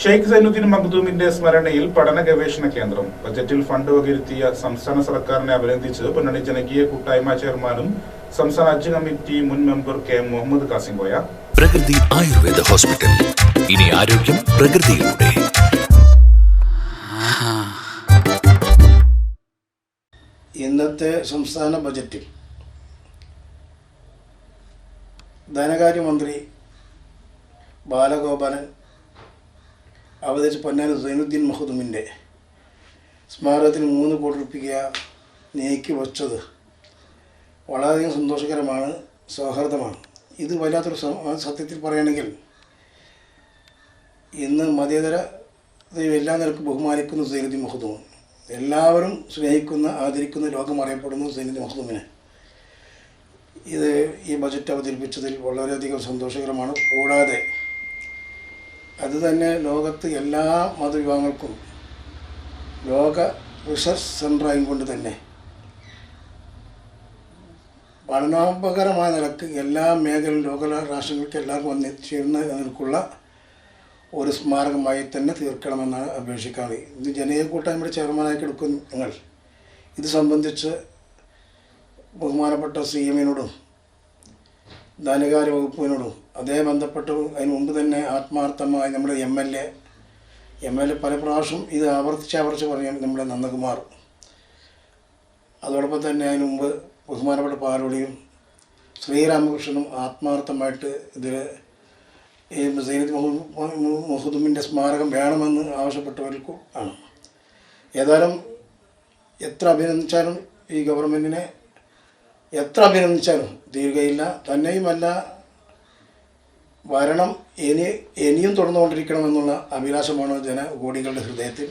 ഷെയ്ഖ് സൈനുദ്ദീൻ മഖ്ദൂമിന്റെ സ്മരണയിൽ പഠന ഗവേഷണ കേന്ദ്രം. ബജറ്റിൽ ഫണ്ട് വകയിരുത്തിയ സംസ്ഥാന സർക്കാരിനെ അഭിനന്ദിച്ച് പൊന്നണി ജനകീയ കൂട്ടായ്മ ചെയർമാനും സംസ്ഥാന ഹജ്ജ് കമ്മിറ്റി മുൻ മെമ്പർ കെ മുഹമ്മദ് കാസിംഗോയ പ്രകൃതി ആയുർവേദ ഹോസ്പിറ്റൽ. ഇനി ആരോഗ്യം പ്രകൃതിയിലൂടെ. ഇന്നത്തെ സംസ്ഥാന ബജറ്റിൽ ധനകാര്യമന്ത്രി ബാലഗോപാലൻ അവതരിച്ച പൊന്നാനി സൈനുദ്ദീൻ മഹദുമിന്റെ സ്മാരകത്തിന് മൂന്ന് കോടി റുപ്യ നീക്കി വച്ചത് വളരെയധികം സന്തോഷകരമാണ് സൗഹാർദ്ദമാണ്. ഇത് വല്ലാത്തൊരു സത്യത്തിൽ പറയുകയാണെങ്കിൽ ഇന്ന് മതേതര എല്ലാ നിലക്കും ബഹുമാനിക്കുന്ന സൈനുദ്ദീൻ മഹദൂം എല്ലാവരും സ്നേഹിക്കുന്ന ആദരിക്കുന്ന ലോകം അറിയപ്പെടുന്ന സൈനുദ്ദീൻ മഹദൂമിനെ ഇത് ഈ ബജറ്റ് അവതരിപ്പിച്ചതിൽ വളരെയധികം സന്തോഷകരമാണ്. കൂടാതെ അത് തന്നെ ലോകത്ത് എല്ലാ മതവിഭാഗങ്ങൾക്കും ലോക റിസർച്ച് സെന്ററായും കൊണ്ട് തന്നെ. പഠനോപകരമായ നിലയ്ക്ക് എല്ലാ മേഖലയിലും ലോക രാഷ്ട്രങ്ങൾക്ക് എല്ലാവർക്കും വന്ന് ഒരു സ്മാരകമായി തന്നെ തീർക്കണമെന്നാണ് അപേക്ഷിക്കാറ് ഇത് ജനകീയ കൂട്ടായ്മയുടെ ചെയർമാനായി എടുക്കും ഞങ്ങൾ ഇത് സംബന്ധിച്ച് ബഹുമാനപ്പെട്ട സി എമ്മിനോടും ധനകാര്യ വകുപ്പിനോടും അതേ ബന്ധപ്പെട്ട് അതിന് മുമ്പ് തന്നെ ആത്മാർത്ഥമായി നമ്മുടെ M L A M L A പല പ്രാവശ്യം ഇത് ആവർത്തിച്ച് ആവർത്തിച്ച് പറഞ്ഞു നമ്മുടെ നന്ദകുമാർ. അതോടൊപ്പം തന്നെ അതിന് മുമ്പ് ബഹുമാനപ്പെട്ട പാലോളിയും ശ്രീരാമകൃഷ്ണനും ആത്മാർത്ഥമായിട്ട് ഇതിൽ ഈ സൈനത്ത് മുഹദുമിന്റെ സ്മാരകം വേണമെന്ന് ആവശ്യപ്പെട്ടവർക്കും ആണ്. ഏതായാലും എത്ര അഭിനന്ദിച്ചാലും ഈ ഗവൺമെന്റിനെ എത്ര അഭിനന്ദിച്ചാലും തീരുകയില്ല തന്നെയുമല്ല വരണം ഇനി ഇനിയും തുടർന്നുകൊണ്ടിരിക്കണമെന്നുള്ള അഭിലാഷമാണ് ജനകോടികളുടെ ഹൃദയത്തിൽ.